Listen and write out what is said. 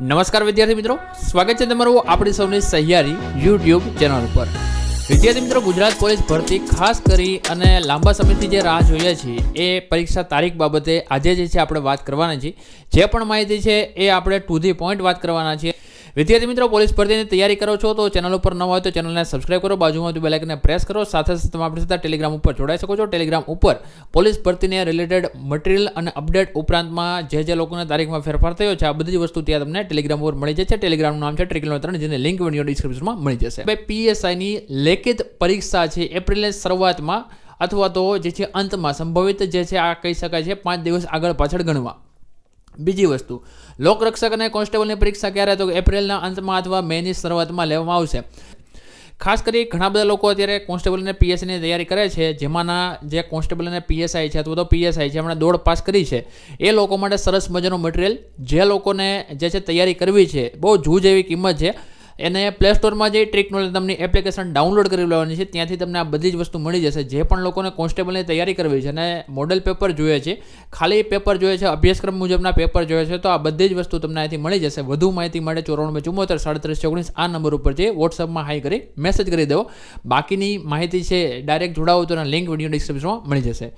નમસ્કાર વિદ્યાર્થી મિત્રો. સ્વાગત છે તમારું આપણી સૌની સહિયારી યુટ્યુબ ચેનલ ઉપર. વિદ્યાર્થી મિત્રો, ગુજરાત પોલીસ ભરતી ખાસ કરી અને લાંબા સમયથી જે રાહ જોઈએ છીએ, એ પરીક્ષા તારીખ બાબતે આજે જે છે આપણે વાત કરવાના છીએ. જે પણ માહિતી છે, એ આપણે ટુ ધી પોઈન્ટ વાત કરવાના છીએ. વિદ્યાર્થી મિત્રો, પોલીસ ભરતીની તૈયારી કરો છો તો ચેનલ ઉપર ન હોય તો ચેનલને સબસ્ક્રાઇબ કરો, બાજુમાં બેલ આઇકનને પ્રેસ કરો. સાથે સાથે તમે આપણી સાથે ટેલિગ્રામ ઉપર જોડાઈ શકો છો. ટેલિગ્રામ ઉપર પોલીસ ભરતીને રિલેટેડ મટીરિયલ અને અપડેટ ઉપરાંતમાં જે જે લોકોને તારીખમાં ફેરફાર થયો છે, આ બધી વસ્તુ ત્યાં તમને ટેલિગ્રામ ઉપર મળી જશે. ટેલિગ્રામનું નામ છે ટ્રિકલ ત્રણ, જેની લિંક વીડિયો ડિસ્ક્રિપ્શનમાં મળી જશે. ભાઈ પીએસઆઈની લેખિત પરીક્ષા છે, એપ્રિલની શરૂઆતમાં અથવા તો જે છે અંતમાં સંભવિત જે છે, આ કહી શકાય છે, પાંચ દિવસ આગળ પાછળ ગણવા. બીજી વસ્તુ લોકરક્ષક અને કોન્સ્ટેબલની પરીક્ષા ક્યારે તો એપ્રિલના અંતમાં અથવા મેની શરૂઆતમાં લેવામાં આવશે. ખાસ કરી ઘણા બધા લોકો અત્યારે કોન્સ્ટેબલ અને પીએસસીની તૈયારી કરે છે. જેમાંના જે કોન્સ્ટેબલ અને પીએસઆઈ છે અથવા તો પીએસઆઈ છે, એમણે દોડ પાસ કરી છે. એ લોકો માટે સરસ મજાનું મટીરિયલ જે લોકોને જે છે તૈયારી કરવી છે, બહુ જૂજ એવી કિંમત છે. એને પ્લે સ્ટોરમાં જે ટ્રીક તમને એપ્લિકેશન ડાઉનલોડ કરી લેવાની છે, ત્યાંથી તમને આ બધી જ વસ્તુ મળી જશે. જે પણ લોકોને કોન્સ્ટેબલની તૈયારી કરવી છે અને મોડલ પેપર જોઈએ છે, ખાલી પેપર જોઈએ છે, અભ્યાસક્રમ મુજબના પેપર જોઈએ છે, તો આ બધી જ વસ્તુ તમને અહીંથી મળી જશે. વધુ માહિતી માટે ચોરાણું ચુમ્મોતેર સાડત્રીસ ઓગણીસ આ નંબર ઉપર જે વોટ્સઅપમાં હાઈ કરી મેસેજ કરી દેવો. બાકીની માહિતી છે ડાયરેક્ટ જોડાવો તો લિંક વીડિયો ડિસ્ક્રિપ્શનમાં મળી જશે.